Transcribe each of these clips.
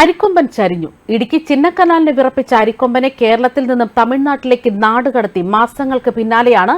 അരിക്കൊമ്പൻ ചരിഞ്ഞു. ഇടുക്കി ചിന്നക്കനാലിനെ വിറപ്പിച്ച അരിക്കൊമ്പനെ കേരളത്തിൽ നിന്നും തമിഴ്നാട്ടിലേക്ക് നാടുകടത്തി മാസങ്ങൾക്ക് പിന്നാലെയാണ്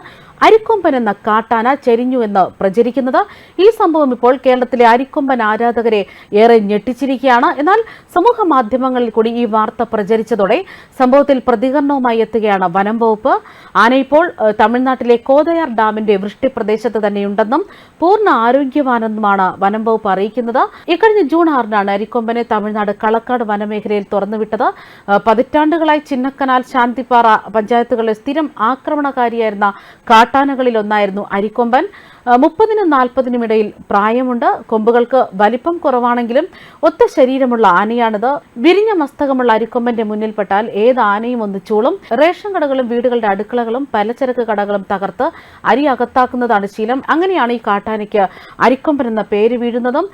അരിക്കൊമ്പൻ എന്ന കാട്ടാന ചെരിഞ്ഞു എന്ന് പ്രചരിക്കുന്നത്. ഈ സംഭവം ഇപ്പോൾ കേരളത്തിലെ അരിക്കൊമ്പൻ ആരാധകരെ ഏറെ ഞെട്ടിച്ചിരിക്കുകയാണ്. എന്നാൽ സമൂഹ മാധ്യമങ്ങളിൽ കൂടി ഈ വാർത്ത പ്രചരിച്ചതോടെ സംഭവത്തിൽ പ്രതികരണവുമായി എത്തുകയാണ് വനം വകുപ്പ്. ആന ഇപ്പോൾ തമിഴ്നാട്ടിലെ കോതയാർ ഡാമിന്റെ വൃഷ്ടി പ്രദേശത്ത് തന്നെയുണ്ടെന്നും പൂർണ ആരോഗ്യവാനെന്നുമാണ് വനം വകുപ്പ് അറിയിക്കുന്നത്. ഇക്കഴിഞ്ഞ ജൂൺ ആറിനാണ് അരിക്കൊമ്പനെ തമിഴ്നാട് കളക്കാട് വനമേഖലയിൽ തുറന്നുവിട്ടത്. പതിറ്റാണ്ടുകളായി ചിന്നക്കനാൽ ശാന്തിപ്പാറ പഞ്ചായത്തുകളിലെ സ്ഥിരം ആക്രമണകാരിയായിരുന്ന കാട്ടാനകളിൽ ഒന്നായിരുന്നു അരിക്കൊമ്പൻ. മുപ്പതിനും നാൽപ്പതിനും ഇടയിൽ പ്രായമുണ്ട്. കൊമ്പുകൾക്ക് വലിപ്പം കുറവാണെങ്കിലും ഒത്ത ശരീരമുള്ള ആനയാണിത്. വിരിഞ്ഞ മസ്തകമുള്ള അരിക്കൊമ്പന്റെ മുന്നിൽപ്പെട്ടാൽ ഏത് ആനയും ഒന്ന് ചൂളും റേഷൻ കടകളും വീടുകളുടെ അടുക്കളകളും പലചരക്ക് കടകളും തകർത്ത് അരി അകത്താക്കുന്നതാണ് ശീലം. അങ്ങനെയാണ് ഈ കാട്ടാനയ്ക്ക് അരിക്കൊമ്പൻ എന്ന പേര് വീഴുന്നതും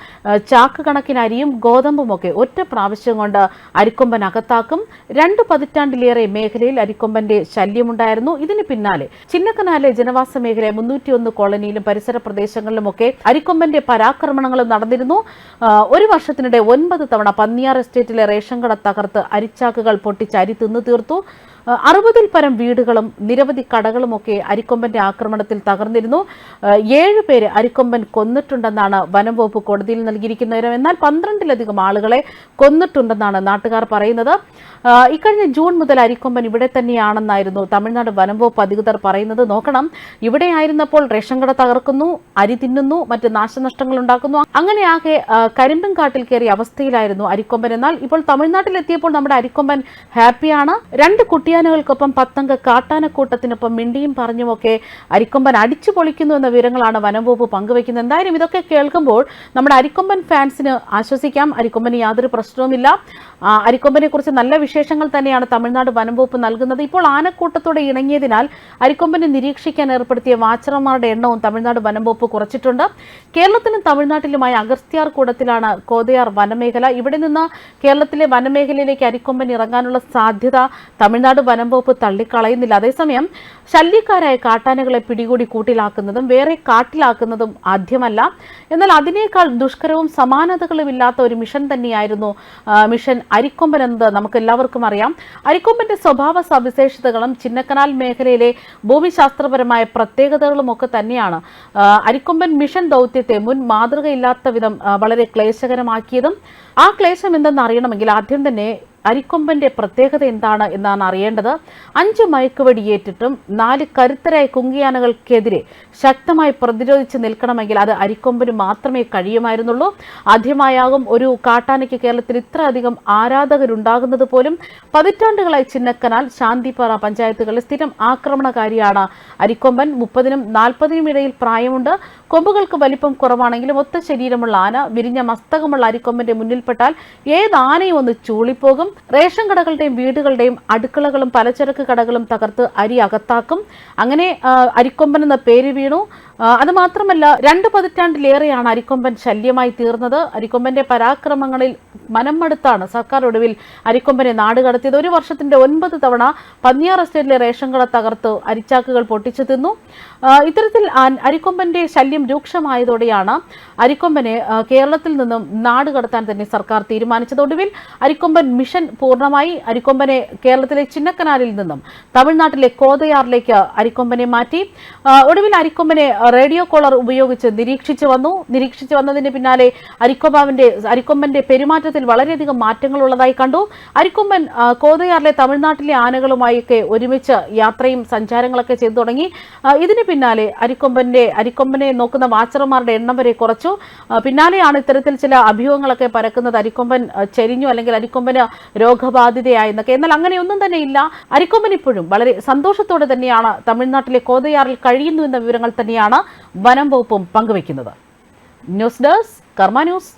ചാക്ക് കണക്കിന് അരിയും ഗോതമ്പും ഒക്കെ ഒറ്റ പ്രാവശ്യം കൊണ്ട് അരിക്കൊമ്പൻ അകത്താക്കും. രണ്ട് പതിറ്റാണ്ടിലേറെ മേഖലയിൽ അരിക്കൊമ്പന്റെ ശല്യമുണ്ടായിരുന്നു. ഇതിന് പിന്നാലെ ചിന്നക്കനാലെ ജനവാസ മേഖല മുന്നൂറ്റിയൊന്ന് കോളനിയിലും പരിസര പ്രദേശങ്ങളിലുമൊക്കെ അരിക്കൊമ്പന്റെ പരാക്രമണങ്ങളും നടന്നിരുന്നു. ഒരു വർഷത്തിനിടെ ഒൻപത് തവണ പന്നിയാർ എസ്റ്റേറ്റിലെ റേഷൻ കട തകർത്ത് അരിച്ചാക്കുകൾ പൊട്ടിച്ച് അരി തിന്നു തീർത്തു. അറുപതിൽ പരം വീടുകളും നിരവധി കടകളുമൊക്കെ അരിക്കൊമ്പന്റെ ആക്രമണത്തിൽ തകർന്നിരുന്നു. ഏഴ് പേര് അരിക്കൊമ്പൻ കൊന്നിട്ടുണ്ടെന്നാണ് വനം വകുപ്പ് കോടതിയിൽ നൽകിയിരിക്കുന്ന വിവരം. എന്നാൽ പന്ത്രണ്ടിലധികം ആളുകളെ കൊന്നിട്ടുണ്ടെന്നാണ് നാട്ടുകാർ പറയുന്നത്. ഇക്കഴിഞ്ഞ ജൂൺ മുതൽ അരിക്കൊമ്പൻ ഇവിടെ തന്നെയാണെന്നായിരുന്നു തമിഴ്നാട് വനം വകുപ്പ് അധികൃതർ പറയുന്നത്. നോക്കണം. ഇവിടെയായിരുന്നപ്പോൾ റേഷൻ കട തകർക്കുന്നു അരി തിന്നുന്നു മറ്റ് നാശനഷ്ടങ്ങൾ ഉണ്ടാക്കുന്നു. അങ്ങനെ ആകെ കരിമ്പൻ കാട്ടിൽ കയറിയ അവസ്ഥയിലായിരുന്നു അരിക്കൊമ്പൻ. എന്നാൽ ഇപ്പോൾ തമിഴ്നാട്ടിലെത്തിയപ്പോൾ നമ്മുടെ അരിക്കൊമ്പൻ ഹാപ്പിയാണ്. രണ്ട് കുട്ടിയാനകൾക്കൊപ്പം പത്തംഗ കാട്ടാനക്കൂട്ടത്തിനൊപ്പം മിണ്ടിയും പറഞ്ഞുമൊക്കെ അരിക്കൊമ്പൻ അടിച്ചു പൊളിക്കുന്നു എന്ന വിവരങ്ങളാണ് വനംവകുപ്പ് പങ്കുവയ്ക്കുന്നത്. എന്തായാലും ഇതൊക്കെ കേൾക്കുമ്പോൾ നമ്മുടെ അരിക്കൊമ്പൻ ഫാൻസിന് ആശ്വസിക്കാം. അരിക്കൊമ്പന് യാതൊരു പ്രശ്നവുമില്ല. അരിക്കൊമ്പനെ കുറിച്ച് നല്ല വിശേഷങ്ങൾ തന്നെയാണ് തമിഴ്നാട് വനംവകുപ്പ് നൽകുന്നത്. ഇപ്പോൾ ആനക്കൂട്ടത്തോടെ ഇണങ്ങിയതിനാൽ അരിക്കൊമ്പനെ നിരീക്ഷിക്കാൻ ഏർപ്പെടുത്തിയ വാച്ചർമാരുടെ എണ്ണവും തമിഴ്നാട് വനംവകുപ്പ് കുറച്ചിട്ടുണ്ട്. കേരളത്തിലും തമിഴ്നാട്ടിലുമായ അഗസ്ത്യാർ കൂടത്തിലാണ് കോതയാർ വനമേഖല. ഇവിടെ നിന്ന് കേരളത്തിലെ വനമേഖലയിലേക്ക് അരിക്കൊമ്പൻ ഇറങ്ങാനുള്ള സാധ്യത തമിഴ്നാട് വനം വകുപ്പ് തള്ളിക്കളയുന്നില്ല. അതേസമയം ശല്യക്കാരായ കാട്ടാനകളെ പിടികൂടി കൂട്ടിലാക്കുന്നതും വേറെ കാട്ടിലാക്കുന്നതും ആദ്യമല്ല. എന്നാൽ അതിനേക്കാൾ ദുഷ്കരവും സമാനതകളുമില്ലാത്ത ഒരു മിഷൻ തന്നെയായിരുന്നു മിഷൻ അരിക്കൊമ്പൻ എന്നത്. നമുക്ക് എല്ലാവർക്കും അറിയാം. അരിക്കൊമ്പന്റെ സ്വഭാവ സവിശേഷതകളും ചിന്നക്കനാൽ മേഖലയിലെ ഭൂമിശാസ്ത്രപരമായ പ്രത്യേകതകളും ഒക്കെ തന്നെയാണ്. അരിക്കൊമ്പൻ മിഷൻ ദൗത്യത്തെ മുൻ മാതൃകയില്ലാത്ത വിധം വളരെ ക്ലേശകരമാക്കിയതും ആ ക്ലേശം എന്തെന്ന് അറിയണമെങ്കിൽ ആദ്യം തന്നെ അരിക്കൊമ്പന്റെ പ്രത്യേകത എന്താണ് എന്നാണ് അറിയേണ്ടത്. അഞ്ച് മയക്കുവെടിയേറ്റിട്ടും നാല് കരുത്തരായ കുങ്കിയാനകൾക്കെതിരെ ശക്തമായി പ്രതിരോധിച്ച് നിൽക്കണമെങ്കിൽ അത് അരിക്കൊമ്പന് മാത്രമേ കഴിയുമായിരുന്നുള്ളൂ. ആദ്യമായാകും ഒരു കാട്ടാനയ്ക്ക് കേരളത്തിൽ ഇത്ര അധികം ആരാധകരുണ്ടാകുന്നത് പോലും. പതിറ്റാണ്ടുകളായി ചിന്നക്കനാൽ ശാന്തിപ്പാറ പഞ്ചായത്തുകളിൽ സ്ഥിരം ആക്രമണകാരിയാണ് അരിക്കൊമ്പൻ. മുപ്പതിനും നാൽപ്പതിനും ഇടയിൽ പ്രായമുണ്ട്. കൊമ്പുകൾക്ക് വലിപ്പം കുറവാണെങ്കിലും ഒത്ത ശരീരമുള്ള ആന വിരിഞ്ഞ മസ്തകമുള്ള അരിക്കൊമ്പന്റെ മുന്നിൽപ്പെട്ടാൽ ഏത് ആനയും ഒന്ന് ചൂളിപ്പോകും. റേഷൻ കടകളുടെയും വീടുകളുടെയും അടുക്കളകളും പലചരക്ക് കടകളും തകർത്ത് അരി അകത്താക്കും. അങ്ങനെ അരിക്കൊമ്പൻ എന്ന പേര് വീണു. ആ, അത് മാത്രമല്ല രണ്ട് പതിറ്റാണ്ടിലേറെയാണ് അരിക്കൊമ്പൻ ശല്യമായി തീർന്നത്. അരിക്കൊമ്പന്റെ പരാക്രമങ്ങളിൽ മനം മടുത്താണ് സർക്കാർ ഒടുവിൽ അരിക്കൊമ്പനെ നാട് കടത്തിയത്. ഒരു വർഷത്തിന്റെ ഒൻപത് തവണ പന്നിയാർ എസ്റ്റേറ്റിലെ റേഷൻ കട തകർത്ത് അരിച്ചാക്കുകൾ പൊട്ടിച്ചു തിന്നു. ഇത്തരത്തിൽ അരിക്കൊമ്പന്റെ ശല്യം രൂക്ഷമായതോടെയാണ് അരിക്കൊമ്പനെ കേരളത്തിൽ നിന്നും നാട് കടത്താൻ തന്നെ സർക്കാർ തീരുമാനിച്ചത്. ഒടുവിൽ അരിക്കൊമ്പൻ മിഷൻ പൂർണമായി. അരിക്കൊമ്പനെ കേരളത്തിലെ ചിന്നക്കനാലിൽ നിന്നും തമിഴ്നാട്ടിലെ കോതയാറിലേക്ക് അരിക്കൊമ്പനെ മാറ്റി. ഒടുവിൽ അരിക്കൊമ്പനെ റേഡിയോ കോളർ ഉപയോഗിച്ച് നിരീക്ഷിച്ചു വന്നു. നിരീക്ഷിച്ചു വന്നതിന് പിന്നാലെ അരിക്കൊമ്പാവിന്റെ അരിക്കൊമ്പന്റെ പെരുമാറ്റത്തിൽ വളരെയധികം മാറ്റങ്ങളുള്ളതായി കണ്ടു. അരിക്കൊമ്പൻ കോതയാറിലെ തമിഴ്നാട്ടിലെ ആനകളുമായൊക്കെ ഒരുമിച്ച് യാത്രയും സഞ്ചാരങ്ങളൊക്കെ ചെയ്തു തുടങ്ങി. ഇതിന് പിന്നാലെ അരിക്കൊമ്പന്റെ അരിക്കൊമ്പനെ നോക്കുന്ന വാച്ചർമാരുടെ എണ്ണം വരെ കുറച്ചു. പിന്നാലെയാണ് ഇത്തരത്തിൽ ചില അഭ്യൂഹങ്ങളൊക്കെ പരക്കുന്നത്. അരിക്കൊമ്പൻ ചെരിഞ്ഞു അല്ലെങ്കിൽ അരിക്കൊമ്പന് രോഗബാധിതയായെന്നൊക്കെ എന്നാൽ അങ്ങനെയൊന്നും തന്നെ ഇല്ല. അരിക്കൊമ്പൻ ഇപ്പോഴും വളരെ സന്തോഷത്തോടെ തന്നെയാണ് തമിഴ്നാട്ടിലെ കോതയാറിൽ കഴിയുന്നു എന്ന വിവരങ്ങൾ തന്നെയാണ് വനം വകുപ്പും പങ്കുവയ്ക്കുന്നത്. News desk Karma news.